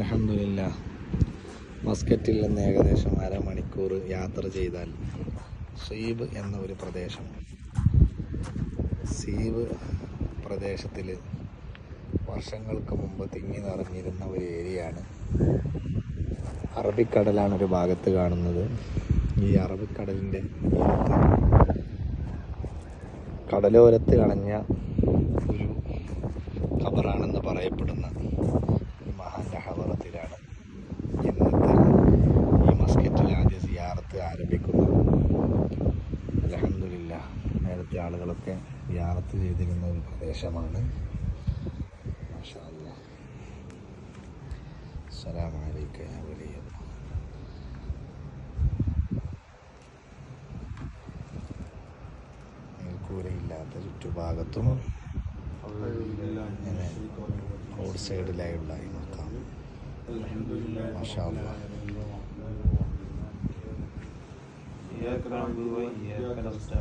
അലഹമില്ല മസ്കറ്റിൽ നിന്ന് ഏകദേശം അരമണിക്കൂർ യാത്ര ചെയ്താൽ സീബ് എന്ന ഒരു പ്രദേശം. സീബ് പ്രദേശത്തിൽ വർഷങ്ങൾക്ക് മുമ്പ് തിങ്ങി നിറഞ്ഞിരുന്ന ഒരു ഏരിയയാണ്. അറബിക്കടലാണ് ഒരു ഭാഗത്ത് കാണുന്നത്. ഈ അറബിക്കടലിന്റെ കടലോരത്ത് കളഞ്ഞ ഒരു ഖബറാണെന്ന് പറയപ്പെടുന്ന ഈ മഹാന്റെ ഹവറത്തിലാണ് ഇന്നത്തെ ഈ മസ്കറ്റിൽ ആദ്യ സിയാറത്ത് ആരംഭിക്കുന്നത് അലഹമില്ല നേരത്തെ ആളുകളൊക്കെ സിയാറത്ത് ചെയ്തിരുന്ന ഒരു പ്രദേശമാണ് മാഷാ അല്ലാ. അസ്സലാമു അലൈക യാ വലിയല്ലാ. മേൽക്കൂരയില്ലാത്ത ചുറ്റുഭാഗത്തും ഇങ്ങനെ റോഡ് സൈഡിലായുള്ള ഈ മക്കാം മാഷാ അല്ലാ. إياك نعبد وإياك نستعين